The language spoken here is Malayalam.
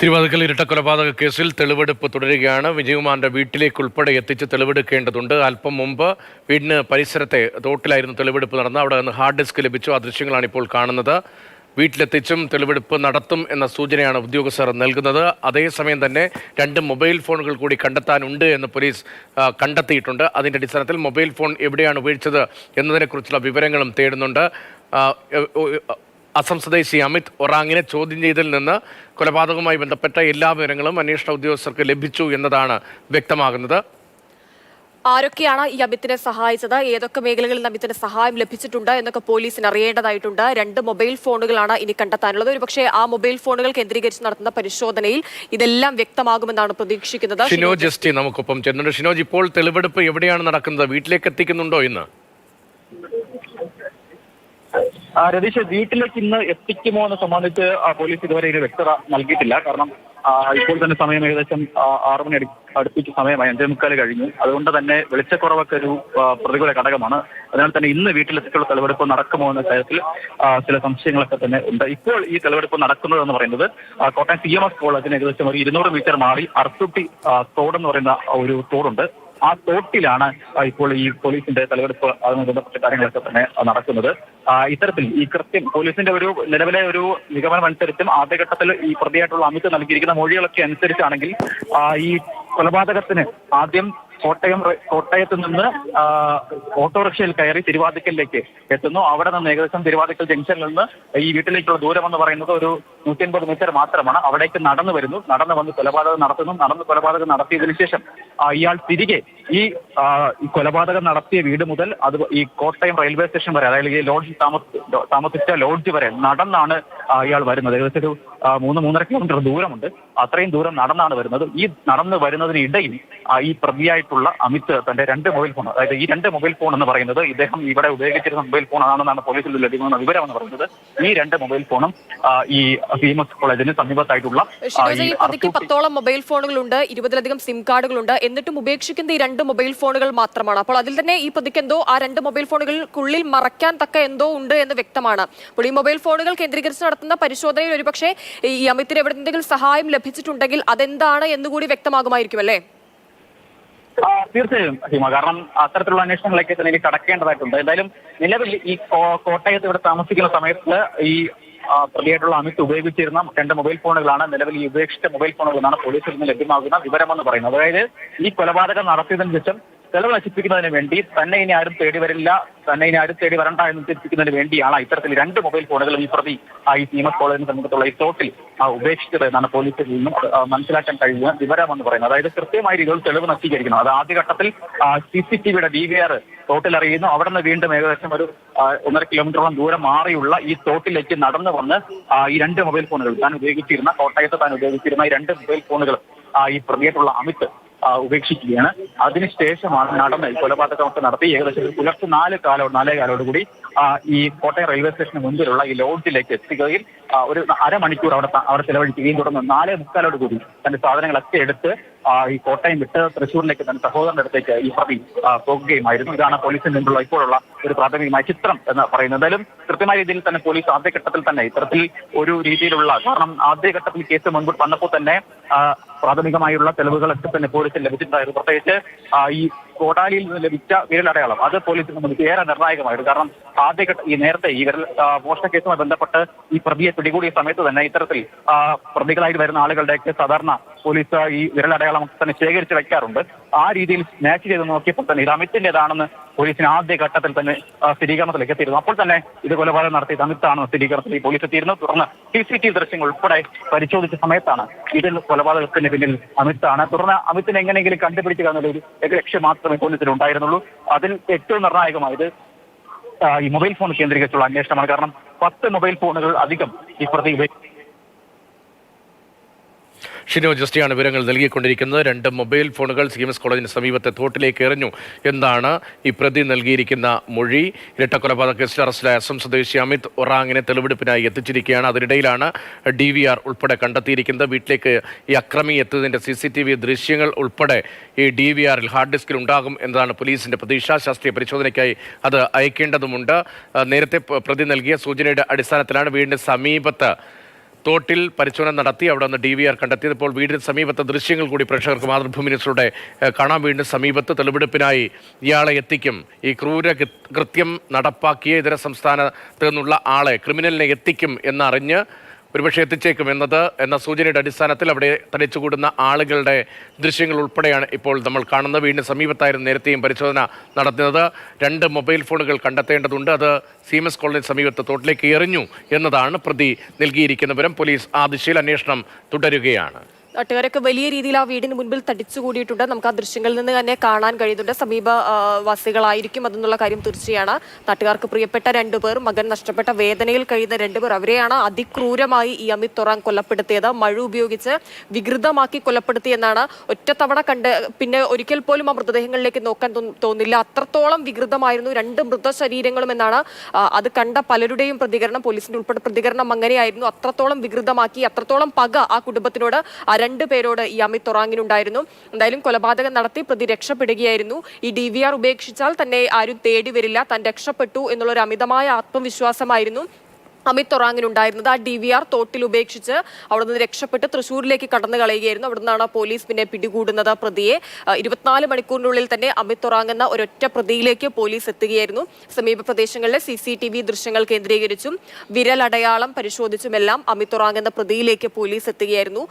തിരുവാതിക്കൽ ഇരട്ടക്കൊലപാതക കേസിൽ തെളിവെടുപ്പ് തുടരുകയാണ്. വിജയകുമാറിന്റെ വീട്ടിലേക്ക് ഉൾപ്പെടെ എത്തിച്ച് തെളിവെടുക്കേണ്ടതുണ്ട്. അല്പം മുമ്പ് വീടിന് പരിസരത്തെ തോട്ടിലായിരുന്നു തെളിവെടുപ്പ് നടന്നത്. അവിടെ നിന്ന് ഹാർഡ് ഡിസ്ക് ലഭിച്ചു. ആ ദൃശ്യങ്ങളാണ് ഇപ്പോൾ കാണുന്നത്. വീട്ടിലെത്തിച്ചും തെളിവെടുപ്പ് നടത്തും എന്ന സൂചനയാണ് ഉദ്യോഗസ്ഥർ നൽകുന്നത്. അതേസമയം തന്നെ രണ്ട് മൊബൈൽ ഫോണുകൾ കൂടി കണ്ടെത്താനുണ്ട് എന്ന് പോലീസ് കണ്ടെത്തിയിട്ടുണ്ട്. അതിന്റെ അടിസ്ഥാനത്തിൽ മൊബൈൽ ഫോൺ എവിടെയാണ് ഉപയോഗിച്ചത് എന്നതിനെക്കുറിച്ചുള്ള വിവരങ്ങളും തേടുന്നുണ്ട്. അസം സ്വദേശി അമിത് ഒറാങ്ങിനെ ചോദ്യം ചെയ്തിൽ നിന്ന് കൊലപാതകവുമായി ബന്ധപ്പെട്ട എല്ലാ വിവരങ്ങളും അന്വേഷണ ഉദ്യോഗസ്ഥർക്ക് ലഭിച്ചു എന്നതാണ് വ്യക്തമാകുന്നത്. ആരൊക്കെയാണ് ഈ അമിത്തിനെ സഹായിച്ചത്? ഏതൊക്കെ മേഖലകളിൽ നിന്ന് അമിത്തിന് സഹായം ലഭിച്ചിട്ടുണ്ട് എന്നൊക്കെ പോലീസിന് അറിയേണ്ടതായിട്ടുണ്ട്. രണ്ട് മൊബൈൽ ഫോണുകളാണ് ഇനി കണ്ടെത്താനുള്ളത്. ഒരുപക്ഷെ ആ മൊബൈൽ ഫോണുകൾ കേന്ദ്രീകരിച്ച് നടത്തുന്ന പരിശോധനയിൽ ഇതെല്ലാം വ്യക്തമാകുമെന്നാണ് പ്രതീക്ഷിക്കുന്നത്. ഷിനോജ് നമുക്കൊപ്പം ചെന്നുണ്ട് ഷിനോജ് ഇപ്പോൾ തെളിവെടുപ്പ് എവിടെയാണ് നടക്കുന്നത്? വീട്ടിലേക്ക് എത്തിക്കുന്നുണ്ടോ ഇന്ന്? രതീഷ് വീട്ടിലേക്ക് ഇന്ന് എത്തിക്കുമോ എന്ന് സംബന്ധിച്ച് പോലീസ് ഇതുവരെ ഒരു വ്യക്തത നൽകിയിട്ടില്ല. കാരണം ഇപ്പോൾ തന്നെ സമയം ഏകദേശം ആറു മണി അടു- അടുപ്പിച്ച സമയമായി അഞ്ചേ മുക്കാൽ കഴിഞ്ഞു. അതുകൊണ്ട് തന്നെ വെളിച്ചക്കുറവൊക്കെ ഒരു പ്രതികൂല ഘടകമാണ്. അതിനാൽ തന്നെ ഇന്ന് വീട്ടിലെത്തിച്ചുള്ള തെളിവെടുപ്പ് നടക്കുമോ എന്ന കാര്യത്തിൽ ചില സംശയങ്ങളൊക്കെ തന്നെ ഉണ്ട്. ഇപ്പോൾ ഈ തെളിവെടുപ്പ് നടക്കുന്നത് എന്ന് പറയുന്നത് കോട്ടയം സി എം എസ് കോളേജിന് ഏകദേശം ഒരു ഇരുന്നൂറ് മീറ്റർ മാറി അർത്തുട്ടി തോട് പറയുന്ന ഒരു തോടുണ്ട്. ആ തോട്ടിലാണ് ഇപ്പോൾ ഈ പോലീസിന്റെ തെളിവെടുപ്പ് അതുമായി ബന്ധപ്പെട്ട കാര്യങ്ങളൊക്കെ തന്നെ നടക്കുന്നത്. ഇത്തരത്തിൽ ഈ കൃത്യം പോലീസിന്റെ ഒരു നിലവിലെ ഒരു നിഗമനം അനുസരിച്ചും ആദ്യഘട്ടത്തിൽ ഈ പ്രതിയായിട്ടുള്ള അമിത് നൽകിയിരിക്കുന്ന മൊഴികളൊക്കെ അനുസരിച്ചാണെങ്കിൽ ഈ കൊലപാതകത്തിന് ആദ്യം കോട്ടയം കോട്ടയത്ത് നിന്ന് ഓട്ടോറിക്ഷയിൽ കയറി തിരുവാതിക്കലിലേക്ക് എത്തുന്നു. അവിടെ നിന്ന് ഏകദേശം തിരുവാതിക്കൽ ജംഗ്ഷനിൽ നിന്ന് ഈ വീട്ടിലേക്കുള്ള ദൂരം എന്ന് പറയുന്നത് ഒരു നൂറ്റി അൻപത് മീറ്റർ മാത്രമാണ്. അവിടേക്ക് നടന്നു വരുന്നു. നടന്നു വന്ന് കൊലപാതകം നടത്തുന്നു. നടന്ന് കൊലപാതകം നടത്തിയതിനു ശേഷം ഇയാൾ തിരികെ ഈ കൊലപാതകം നടത്തിയ വീട് മുതൽ അത് ഈ കോട്ടയം റെയിൽവേ സ്റ്റേഷൻ വരെ അതായത് ഈ ലോഡ്ജ് താമസ താമസിച്ച ലോഡ്ജ് വരെ നടന്നാണ് ഇയാൾ വരുന്നത്. ഏകദേശം ഒരു മൂന്ന് മൂന്നര കിലോമീറ്റർ ദൂരമുണ്ട്. അത്രയും ദൂരം നടന്നാണ് വരുന്നത്. ഈ നടന്നു വരുന്നതിനിടയിൽ ഈ ഈ പ്രതിയായിട്ടുള്ള അമിത് തന്റെ രണ്ട് മൊബൈൽ ഫോൺ അതായത് ഈ രണ്ട് മൊബൈൽ ഫോൺ എന്ന് പറയുന്നത് ഇദ്ദേഹം ഇവിടെ ഉപയോഗിച്ചിരുന്ന മൊബൈൽ ഫോൺ ആണെന്നാണ് പോലീസിൽ ലഭിക്കുന്ന വിവരം എന്ന് പറയുന്നത്. ഈ രണ്ട് മൊബൈൽ ഫോണും ഈ ഫീമസ് കോളേജിന് സമീപത്തായിട്ടുള്ള പത്തോളം മൊബൈൽ ഫോണുകളുണ്ട് ഇരുപതിലധികം സിം കാർഡുകളുണ്ട് എന്നിട്ടും ഉപേക്ഷിക്കുന്ന ഈ രണ്ട് മൊബൈൽ ഫോണുകൾ മാത്രമാണ്. അപ്പോൾ അതിൽ തന്നെ ഈ പ്രതിക്ക് എന്തോ ആ രണ്ട് മൊബൈൽ ഫോണുകൾക്കുള്ളിൽ മറയ്ക്കാൻ തക്ക എന്തോ ഉണ്ട് എന്ന് വ്യക്തമാണ്. അപ്പോൾ ഈ മൊബൈൽ ഫോണുകൾ കേന്ദ്രീകരിച്ച് നടത്തുന്ന പരിശോധനയിൽ ഒരുപക്ഷെ ഈ അമിത്തിന് എവിടെ എന്തെങ്കിലും സഹായം ലഭിച്ചിട്ടുണ്ടെങ്കിൽ അതെന്താണ് എന്നുകൂടി വ്യക്തമാകുമായിരിക്കും അല്ലേ? തീർച്ചയായും ഹിമ. കാരണം അത്തരത്തിലുള്ള അന്വേഷണങ്ങളൊക്കെ തന്നെ കടക്കേണ്ടതായിട്ടുണ്ട്. എന്തായാലും നിലവിൽ ഈ കോട്ടയത്ത് ഇവിടെ താമസിക്കുന്ന സമയത്ത് ഈ പ്രതിയായിട്ടുള്ള അമിത് ഉപയോഗിച്ചിരുന്ന രണ്ട് മൊബൈൽ ഫോണുകളാണ് നിലവിൽ ഈ ഉപേക്ഷിച്ച മൊബൈൽ ഫോണുകളാണ് പോലീസിൽ നിന്ന് ലഭ്യമാകുന്ന വിവരമെന്ന് പറയുന്നത്. അതായത് ഈ കൊലപാതകം നടത്തിയതിനു ശേഷം തെളിവ് നശിപ്പിക്കുന്നതിന് വേണ്ടി തന്നെ ഇനി ആരും തേടി വരില്ല. തന്നെ ഇനി ആരും തേടി വരണ്ട എന്ന് തെറ്റിപ്പിക്കുന്നതിന് വേണ്ടിയാണ് ഇത്തരത്തിൽ രണ്ട് മൊബൈൽ ഫോണുകളും ഈ പ്രതി ഈ സീമസ് കോളേജിന് സമീപത്തുള്ള ഈ തോട്ടിൽ ഉപേക്ഷിച്ചത് എന്നാണ് പോലീസിൽ നിന്നും മനസ്സിലാക്കാൻ കഴിയുന്ന വിവരമെന്ന് പറയുന്നത്. അതായത് കൃത്യമായ രീതിയിൽ തെളിവ് നശീകരിക്കുന്നു. അത് ആദ്യഘട്ടത്തിൽ സി സി ടി വിയുടെ ഡി വി ആർ തോട്ടിൽ അറിയുന്നു. അവിടെ നിന്ന് വീണ്ടും ഏകദേശം ഒരു ഒന്നര കിലോമീറ്ററോളം ദൂരം മാറിയുള്ള ഈ തോട്ടിലേക്ക് നടന്നു വന്ന് ഈ രണ്ട് മൊബൈൽ ഫോണുകൾ താൻ ഉപയോഗിച്ചിരുന്ന കോട്ടയത്ത് താൻ ഉപയോഗിച്ചിരുന്ന ഈ രണ്ട് മൊബൈൽ ഫോണുകൾ ഈ പ്രതിയായിട്ടുള്ള അമിത് ഉപേക്ഷിക്കുകയാണ്. അതിനുശേഷമാണ് നടന്ന് കൊലപാതകമൊക്കെ നടത്തി ഏകദേശം പുലർച്ചെ നാല് കാലോട് നാലേ കാലോട് കൂടി ഈ കോട്ടയം റെയിൽവേ സ്റ്റേഷന് മുമ്പിലുള്ള ഈ ലോഡ്ജിലേക്ക് എത്തുകയും ഒരു അരമണിക്കൂർ അവിടെ അവിടെ ചെലവഴിക്കുകയും തുടർന്ന് നാലേ മുക്കാലോട് കൂടി തന്റെ സാധനങ്ങളൊക്കെ എടുത്ത് ഈ കോട്ടയം വിട്ട് തൃശ്ശൂരിലേക്ക് തന്നെ സഹോദരന്റെ അടുത്തേക്ക് ഈ പ്രതി പോകുകയുമായിരുന്നു. ഇതാണ് പോലീസിൽ നിന്നുള്ള ഇപ്പോഴുള്ള ഒരു പ്രാഥമികമായ ചിത്രം എന്ന് പറയുന്നത്. എന്തായാലും കൃത്യമായ രീതിയിൽ തന്നെ പോലീസ് ആദ്യഘട്ടത്തിൽ തന്നെ ഇത്തരത്തിൽ ഒരു രീതിയിലുള്ള കാരണം ആദ്യഘട്ടത്തിൽ കേസ് മുൻപോട്ട് വന്നപ്പോൾ തന്നെ പ്രാഥമികമായുള്ള തെളിവുകളൊക്കെ തന്നെ പോലീസിൽ ലഭിച്ചിട്ടുണ്ടായിരുന്നു. പ്രത്യേകിച്ച് ഈ കോടാലിയിൽ നിന്ന് ലഭിച്ച വിരലടയാളം. അത് പോലീസിനെ സംബന്ധിച്ച് ഏറെ നിർണായകമായിരുന്നു. കാരണം ആദ്യഘട്ട ഈ നേരത്തെ ഈ വിരൽ മോഷണ കേസുമായി ബന്ധപ്പെട്ട് ഈ പ്രതിയെ പിടികൂടിയ സമയത്ത് തന്നെ ഇത്തരത്തിൽ പ്രതികളായിട്ട് വരുന്ന ആളുകളുടെയൊക്കെ സാധാരണ പോലീസ് ഈ വിരലടയാളം തന്നെ ശേഖരിച്ച് വയ്ക്കാറുണ്ട്. ആ രീതിയിൽ മാച്ച് ചെയ്ത് നോക്കിയപ്പോൾ തന്നെ ഇത് അമിത്തിന്റേതാണെന്ന് പോലീസിന് ആദ്യ ഘട്ടത്തിൽ തന്നെ സ്ഥിരീകരണത്തിലേക്ക് എത്തിയിരുന്നു. അപ്പോൾ തന്നെ ഇത് കൊലപാതകം നടത്തി അമിത്താണെന്ന് സ്ഥിരീകരണത്തിൽ പോലീസ് എത്തിയിരുന്നത് തുടർന്ന് സി സി ടി വി ദൃശ്യങ്ങൾ ഉൾപ്പെടെ പരിശോധിച്ച സമയത്താണ് ഇതിൽ കൊലപാതകത്തിന് പിന്നിൽ അമിത്താണ്. തുടർന്ന് അമിത്തിനെ എങ്ങനെയെങ്കിലും കണ്ടുപിടിക്കുക എന്നുള്ള ഒരു ലക്ഷ്യം മാത്രമേ പോലീസിന് ഉണ്ടായിരുന്നുള്ളൂ. അതിൽ ഏറ്റവും നിർണായകമായത് ഈ മൊബൈൽ ഫോൺ കേന്ദ്രീകരിച്ചുള്ള അന്വേഷണമാണ്. കാരണം പത്ത് മൊബൈൽ ഫോണുകൾ അധികം ഈ പ്രതി ഷിനോ ജസ്റ്റിയാണ് വിവരങ്ങൾ നൽകിക്കൊണ്ടിരിക്കുന്നത്. രണ്ട് മൊബൈൽ ഫോണുകൾ സി എം എസ് കോളേജിന് സമീപത്തെ തോട്ടിലേക്ക് എറിഞ്ഞു. എന്നാണ് ഈ പ്രതി നൽകിയിരിക്കുന്ന മൊഴി? ഇരട്ടക്കൊലപാതക കേസിൽ അറസ്റ്റിലായ അസം സ്വദേശി അമിത് ഒറാങ്ങിനെ തെളിവെടുപ്പിനായി എത്തിച്ചിരിക്കുകയാണ്. അതിനിടയിലാണ് ഡി വി ആർ ഉൾപ്പെടെ കണ്ടെത്തിയിരിക്കുന്നത്. വീട്ടിലേക്ക് ഈ അക്രമി എത്തുന്നതിന്റെ സി സി ടി വി ദൃശ്യങ്ങൾ ഉൾപ്പെടെ ഈ ഡി വി ആറിൽ ഹാർഡ് ഡിസ്കിൽ ഉണ്ടാകും എന്നതാണ് പോലീസിന്റെ പ്രതീക്ഷ. ശാസ്ത്രീയ പരിശോധനയ്ക്കായി അത് അയക്കേണ്ടതുണ്ട് നേരത്തെ പ്രതി നൽകിയ സൂചനയുടെ അടിസ്ഥാനത്തിലാണ് വീടിന് സമീപത്ത് തോട്ടിൽ പരിശോധന നടത്തി അവിടെ നിന്ന് ഡി വി ആർ കണ്ടെത്തിയത്. ഇപ്പോൾ വീടിന് സമീപത്തെ ദൃശ്യങ്ങൾ കൂടി പ്രേക്ഷകർക്ക് മാതൃഭൂമി ന്യൂസിലൂടെ കാണാം. വീടിന് സമീപത്ത് തെളിവെടുപ്പിനായി ഇയാളെ എത്തിക്കും. ഈ ക്രൂര കൃത്യം നടപ്പാക്കിയ ഇതര സംസ്ഥാനത്ത് നിന്നുള്ള ആളെ ക്രിമിനലിനെ എത്തിക്കും എന്നറിഞ്ഞ് ഒരുപക്ഷെ എത്തിച്ചേക്കും എന്നത് എന്ന സൂചനയുടെ അടിസ്ഥാനത്തിൽ അവിടെ തടിച്ചുകൂടുന്ന ആളുകളുടെ ദൃശ്യങ്ങൾ ഉൾപ്പെടെയാണ് ഇപ്പോൾ നമ്മൾ കാണുന്നത്. വീടിന് സമീപത്തായിരുന്നു നേരത്തെയും പരിശോധന നടത്തുന്നത് രണ്ട് മൊബൈൽ ഫോണുകൾ കണ്ടെത്തേണ്ടതുണ്ട്. അത് സീമസ് കോളേജ് സമീപത്ത് തോട്ടിലേക്ക് എറിഞ്ഞു എന്നതാണ് പ്രതി നൽകിയിരിക്കുന്ന വിവരം. പോലീസ് ആ ദിശയിൽ അന്വേഷണം തുടരുകയാണ്. നാട്ടുകാരൊക്കെ വലിയ രീതിയിൽ ആ വീടിന് മുൻപിൽ തടിച്ചുകൂടിയിട്ടുണ്ട് നമുക്ക് ആ ദൃശ്യങ്ങളിൽ നിന്ന് തന്നെ കാണാൻ കഴിയുന്നുണ്ട്. സമീപ വാസികളായിരിക്കും അതെന്നുള്ള കാര്യം തീർച്ചയാണ്. നാട്ടുകാർക്ക് പ്രിയപ്പെട്ട രണ്ടുപേർ മകൻ നഷ്ടപ്പെട്ട വേദനയിൽ കഴിയുന്ന രണ്ടുപേർ അവരെയാണ് അതിക്രൂരമായി ഈ അമിത് തൊറാൻ കൊലപ്പെടുത്തിയത്. മഴ ഉപയോഗിച്ച് വികൃതമാക്കി കൊലപ്പെടുത്തിയെന്നാണ് ഒറ്റത്തവണ കണ്ട് പിന്നെ ഒരിക്കൽ പോലും ആ മൃതദേഹങ്ങളിലേക്ക് നോക്കാൻ തോന്ന- തോന്നില്ല. അത്രത്തോളം വികൃതമായിരുന്നു രണ്ട് മൃതശരീരങ്ങളും എന്നാണ് അത് കണ്ട പലരുടെയും പ്രതികരണം. പോലീസിന്റെ ഉൾപ്പെടെ പ്രതികരണം അങ്ങനെയായിരുന്നു. അത്രത്തോളം വികൃതമാക്കി അത്രത്തോളം പക ആ കുടുംബത്തിനോട് രണ്ട് പേരോട് ഈ അമിത് തൊറാങ്ങിനുണ്ടായിരുന്നു. എന്തായാലും കൊലപാതകം നടത്തി പ്രതി രക്ഷപ്പെടുകയായിരുന്നു. ഈ ഡി വി ആർ ഉപേക്ഷിച്ചാൽ തന്നെ ആരും തേടി വരില്ല താൻ രക്ഷപ്പെട്ടു എന്നുള്ള ഒരു അമിതമായ ആത്മവിശ്വാസമായിരുന്നു അമിത് തൊറാങ്ങിനുണ്ടായിരുന്നത്. ആ ഡി വി ആർ തോട്ടിൽ ഉപേക്ഷിച്ച് അവിടെ നിന്ന് രക്ഷപ്പെട്ട് തൃശ്ശൂരിലേക്ക് കടന്നു കളയുകയായിരുന്നു. അവിടെ നിന്നാണ് പോലീസ് പിന്നെ പിടികൂടുന്നത് പ്രതിയെ. ഇരുപത്തിനാല് മണിക്കൂറിനുള്ളിൽ തന്നെ അമിത് തൊറാങ് എന്ന ഒരൊറ്റ പ്രതിയിലേക്ക് പോലീസ് എത്തുകയായിരുന്നു. സമീപ പ്രദേശങ്ങളിലെ സി സി ടി വി ദൃശ്യങ്ങൾ കേന്ദ്രീകരിച്ചും വിരലടയാളം പരിശോധിച്ചുമെല്ലാം അമിത് തൊറാങ് എന്ന പ്രതിയിലേക്ക് പോലീസ് എത്തുകയായിരുന്നു.